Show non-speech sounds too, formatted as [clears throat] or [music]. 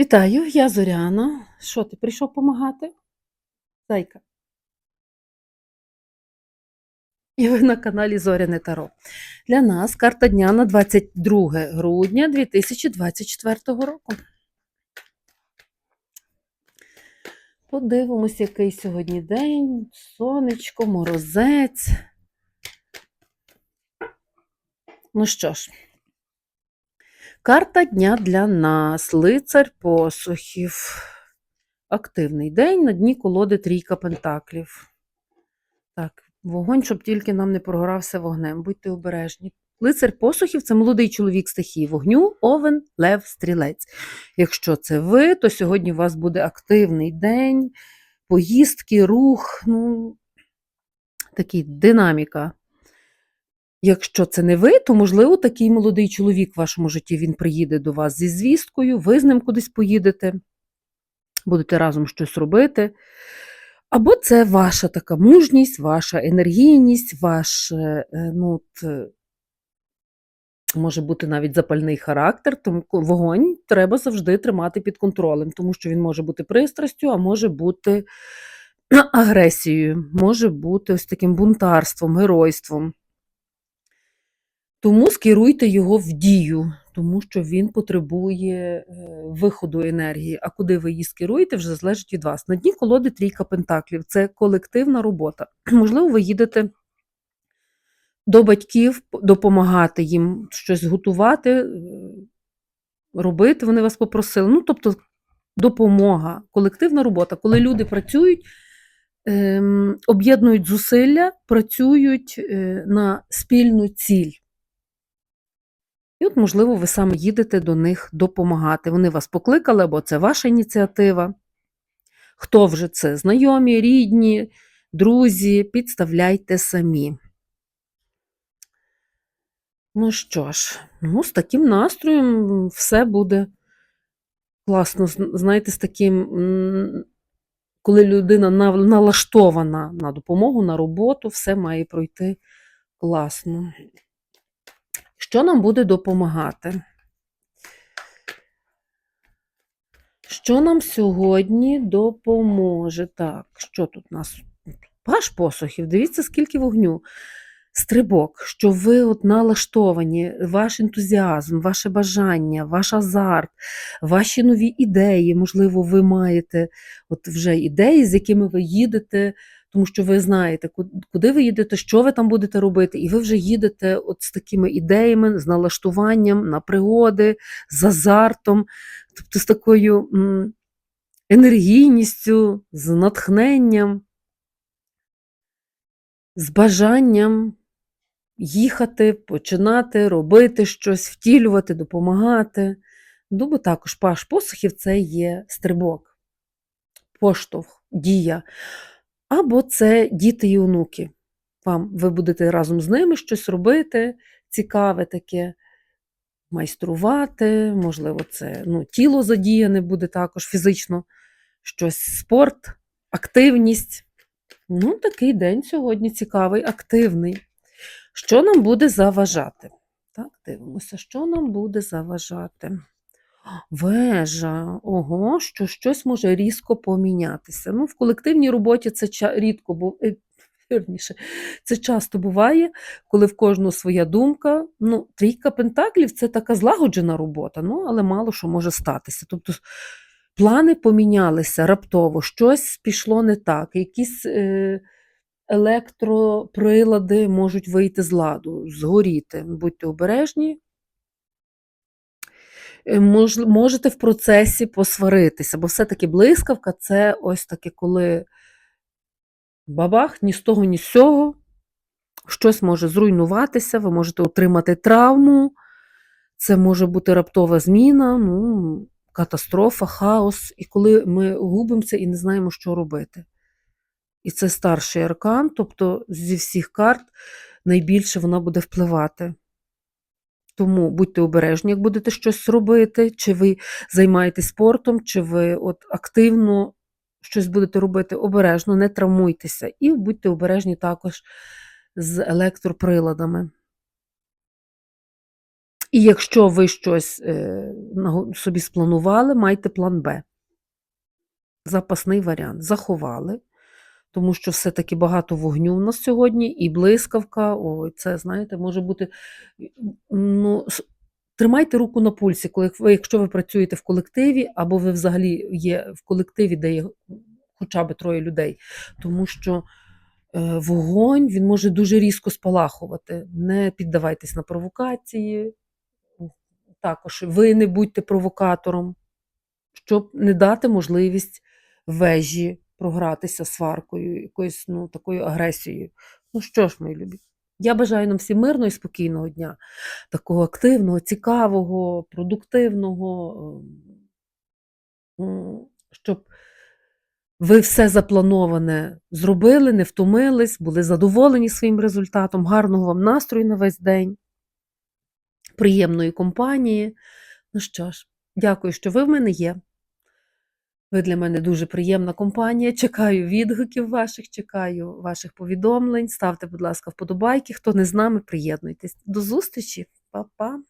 Вітаю, я Зоряна. Що, ти прийшов допомагати? Зайка. І ви на каналі Зоряне Таро. Для нас карта дня на 22 грудня 2024 року. Подивимось, який сьогодні день. Сонечко, морозець. Ну що ж, карта дня для нас. Лицар посухів. Активний день. На дні колоди трійка пентаклів. Так, вогонь, щоб тільки нам не прогорався вогнем. Будьте обережні. Лицар посухів це молодий чоловік стихії вогню, овен, лев, стрілець. Якщо це ви, то сьогодні у вас буде активний день, поїздки, рух, ну, такий динаміка. Якщо це не ви, то, можливо, такий молодий чоловік в вашому житті він приїде до вас зі звісткою, ви з ним кудись поїдете, будете разом щось робити. Або це ваша така мужність, ваша енергійність, ваш е, е, ну, е, може бути навіть запальний характер, тому вогонь треба завжди тримати під контролем, тому що він може бути пристрастю, а може бути агресією, може бути ось таким бунтарством, геройством. Тому скеруйте його в дію, тому що він потребує е, виходу енергії. А куди ви її скеруєте, вже залежить від вас. На дні колоди трійка пентаклів це колективна робота. [clears throat] Можливо, ви їдете до батьків допомагати їм щось готувати, е, робити. Вони вас попросили. Ну, тобто, допомога, колективна робота, коли люди працюють. ем, Об'єднують зусилля, працюють е, на спільну ціль. І от, можливо, ви саме їдете до них допомагати. Вони вас покликали, або це ваша ініціатива. Хто вже це? Знайомі, рідні, друзі, підставляйте самі. Ну що ж, ну, з таким настроєм все буде класно. Знаєте, з таким, коли людина налаштована на допомогу, на роботу, все має пройти класно. Що нам буде допомагати? Що нам сьогодні допоможе? Так, що тут у нас? Паш посохів, дивіться, скільки вогню. Стрибок, що ви от налаштовані, ваш ентузіазм, ваше бажання, ваш азарт, ваші нові ідеї. Можливо, ви маєте от вже ідеї, з якими ви їдете, тому що ви знаєте, куди ви їдете, що ви там будете робити, і ви вже їдете от з такими ідеями, з налаштуванням на пригоди, з азартом, тобто з такою енергійністю, з натхненням, з бажанням їхати, починати, робити щось, втілювати, допомагати. Дуби також паш посухів це є стрибок, поштовх, дія. Або це діти і онуки. Вам ви будете разом з ними щось робити, цікаве таке, майструвати, можливо, це ну, тіло задіяне буде також фізично, щось спорт, активність. Ну, такий день сьогодні цікавий, активний. Що нам буде заважати? Так, дивимося, що нам буде заважати. Вежа, ого, що щось може різко помінятися. Ну, в колективній роботі це рідко е, вірніше, це часто буває, коли в кожного своя думка. Ну, трійка пентаклів це така злагоджена робота, ну, але мало що може статися. Тобто плани помінялися раптово, щось пішло не так, якісь. Е, електроприлади можуть вийти з ладу, згоріти. Будьте обережні. Е, мож- Можете в процесі посваритися, бо все-таки блискавка це ось таке, коли бабах, ні з того, ні з сього, щось може зруйнуватися, ви можете отримати травму, це може бути раптова зміна, ну, катастрофа, хаос. І коли ми губимося і не знаємо, що робити. І це старший аркан, тобто зі всіх карт найбільше вона буде впливати. Тому будьте обережні, як будете щось робити, чи ви займаєтесь спортом, чи ви от активно щось будете робити, обережно, не травмуйтеся. І будьте обережні також з електроприладами. І якщо ви щось е, собі спланували, майте план Б. Запасний варіант. Заховали, тому що все-таки багато вогню в нас сьогодні, і блискавка. Ой, це, знаєте, може бути. Ну, тримайте руку на пульсі, коли ви, якщо ви працюєте в колективі, або ви взагалі є в колективі, де є хоча б троє людей, тому що е, вогонь він може дуже різко спалахувати. Не піддавайтесь на провокації. Також ви не будьте провокатором, щоб не дати можливість вежі програтися сваркою, якоюсь ну, такою агресією. Ну що ж, мої любі, я бажаю нам всім мирного і спокійного дня, такого активного, цікавого, продуктивного, ем, щоб ви все заплановане зробили, не втомились, були задоволені своїм результатом, гарного вам настрою на весь день, приємної компанії. Ну що ж, дякую, що ви в мене є. Ви для мене дуже приємна компанія. Чекаю відгуків ваших, чекаю ваших повідомлень. Ставте, будь ласка, вподобайки. Хто не з нами, приєднуйтесь. До зустрічі, Па-па.